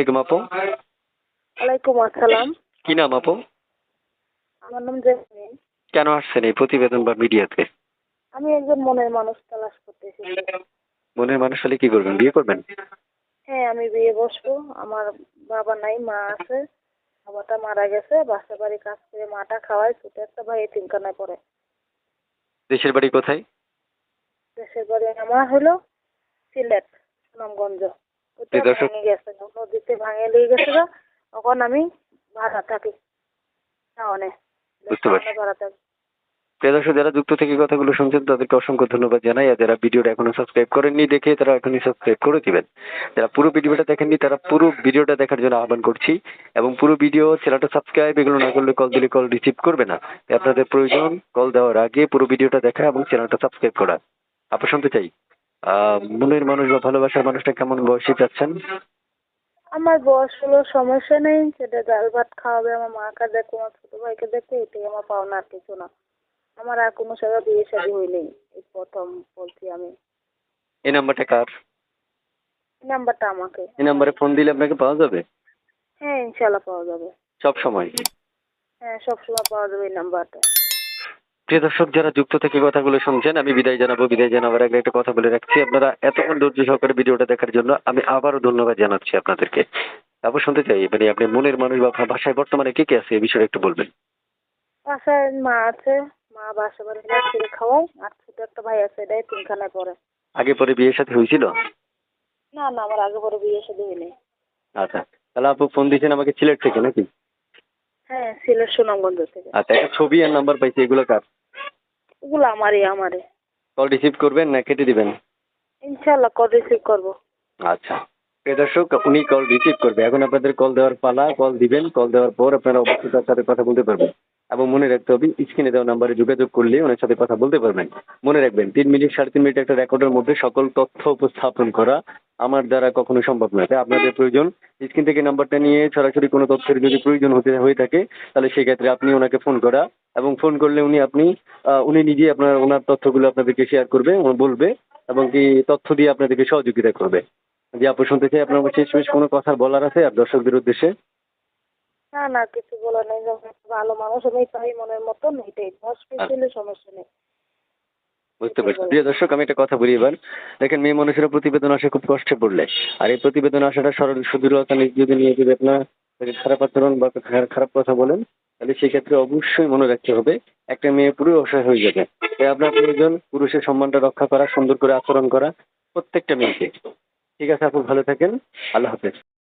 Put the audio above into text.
থেকে আপু ওয়ালাইকুম আসসালাম কি নাম আপু আমার নাম জেসমিন কেন আসছেন এই প্রতিবেদন বা মিডিয়াতে? আমি একজন মনের মানুষ তালাশ করতে এসেছি মনের মানুষ হলে কি করবেন? বিয়ে করবেন? হ্যাঁ আমি বিয়ে বসবো। আমার বাবা নাই মা আছে। বাবাটা মারা গেছে বাসা বাড়ি কাজ করে মাটা খাওয়ায় ছোট একটা ভাই তিনখানায় পড়ে। দেশের বাড়ি কোথায়? দেশের বাড়ি আমার হলো সিলেট সুনামগঞ্জ। ওটা ভেঙে গেছে নদীতে ভাঙে লেগে গেছে তখন আমি ভাড়া থাকি টাউনে বুঝতে পারছি। ভাড়া থাকি প্রিয় দর্শক যারা যুক্ত থেকে কথাগুলো শুনছেন তাদেরকে অসংখ্য ধন্যবাদ জানাই। আর যারা ভিডিওটা এখনও সাবস্ক্রাইব করেননি দেখে তারা এখনই সাবস্ক্রাইব করে দিবেন। যারা পুরো ভিডিওটা দেখেননি তারা পুরো ভিডিওটা দেখার জন্য আহ্বান করছি। এবং পুরো ভিডিও চ্যানেলটা সাবস্ক্রাইব এগুলো না করলে কল দিলে কল রিসিভ করবে না। আপনাদের প্রয়োজন কল দেওয়ার আগে পুরো ভিডিওটা দেখা এবং চ্যানেলটা সাবস্ক্রাইব করা। আপনি শুনতে চাই। মনের মানুষ বা ভালোবাসার মানুষটা কেমন বয়সী চাচ্ছেন? আমার বয়স হলো সমস্যা নেই সেটা ডাল ভাত খাওয়াবে আমার মা মাকে দেখো আমার ছোট ভাইকে দেখো এটাই আমার পাওনা আর কিছু না। আমার আর কোনো জায়গায় বিয়ে শাদী হয়নি এই প্রথম বলছি আমি। এই নাম্বারটা কার? এই নাম্বারটা আমাকে। এই নাম্বারে ফোন দিলে আপনাকে পাওয়া যাবে? হ্যাঁ ইনশাল্লাহ পাওয়া যাবে। সব সময় হ্যাঁ সব সময় পাওয়া যাবে এই নাম্বারটা। প্রিয় দর্শক যারা যুক্ত থেকে কথাগুলো শুনছেন আমি বিদায় জানাব বিদায় জানাবার আগে একটা কথা বলে রাখছি। আপনারা এতক্ষণ ধৈর্য সহকারে ভিডিওটা দেখার জন্য আমি আবারও ধন্যবাদ জানাচ্ছি আপনাদেরকে। তারপর শুনতে চাই মানে আপনি মনের মানুষ বা ভাষায় বর্তমানে কে কে আছে এই বিষয়ে একটু বলবেন। বাসায় মা আছে মা বাসা বাড়ি করে খাওয়ায় আর ছোট একটা ভাই আছে এটাই তিনখানায় পড়ে। আগে পরে বিয়ের সাথে হয়েছিল? না না আমার আগে পরে বিয়ে শাদী হয়নি। আচ্ছা তাহলে আপু ফোন দিয়েছেন আমাকে সিলেট থেকে নাকি? হ্যাঁ সিলেট সুনামগঞ্জ থেকে। আচ্ছা একটা ছবি আর নাম্বার পাইছি এগুলো কার? এগুলো আমারই আমারই। কল রিসিভ করবেন না কেটে দিবেন? ইনশাল্লাহ কল রিসিভ করব। আচ্ছা। প্রিয় দর্শক উনি কল রিসিভ করবে। এখন আপনাদের কল দেওয়ার পালা কল দিবেন কল দেওয়ার পর আপনারা অবশ্যই তার সাথে কথা বলতে পারবেন। এবং মনে রাখতে হবে, স্ক্রিনে দেওয়া নাম্বারে যোগাযোগ করলে ওনার সাথে কথা বলতে পারবেন। মনে রাখবেন, তিন মিনিট সাড়ে তিন মিনিট একটা রেকর্ডের মধ্যে সকল তথ্য উপস্থাপন করা আমার দ্বারা কখনো সম্ভব নয়। তাই আপনাদের প্রয়োজন, স্ক্রিন থেকে নাম্বারটা নিয়ে সরাসরি কোনো তথ্যের যদি প্রয়োজন হতে হয়ে থাকে, তাহলে সেক্ষেত্রে আপনি ওনাকে ফোন করা এবং ফোন করলে উনি আপনি উনি নিজেই আপনার, ওনার তথ্যগুলো আপনাদেরকে শেয়ার করবে বলবে এবং কি তথ্য দিয়ে আপনাদেরকে সহযোগিতা করবে। যে আপু, শুনতে চাই, আপনার শেষ শেষ কোনো কথা বলার আছে? আর দর্শকদের উদ্দেশ্যে? না না কিছু বলার নেই যখন ভালো মানুষ আমি পাই মনের মতন এটাই। হসপিটালে সমস্যা নেই। বুঝতে পারছি। প্রিয় দর্শক আমি একটা কথা বলি এবার। দেখেন মেয়ে মানুষের প্রতিবেদন আসে খুব কষ্টে পড়লে। আর এই প্রতিবেদন আসাটা সরল সুদূরতা যদি নিয়ে যদি আপনার খারাপ আচরণ বা খারাপ- খারাপ কথা বলেন তাহলে সেক্ষেত্রে অবশ্যই মনে রাখতে হবে একটা মেয়ে পুরো অসহায় হয়ে যাবে। তাই আপনার প্রয়োজন পুরুষের সম্মানটা রক্ষা করা সুন্দর করে আচরণ করা প্রত্যেকটা মেয়েকে। ঠিক আছে আপু ভালো থাকেন। আল্লাহ হাফেজ।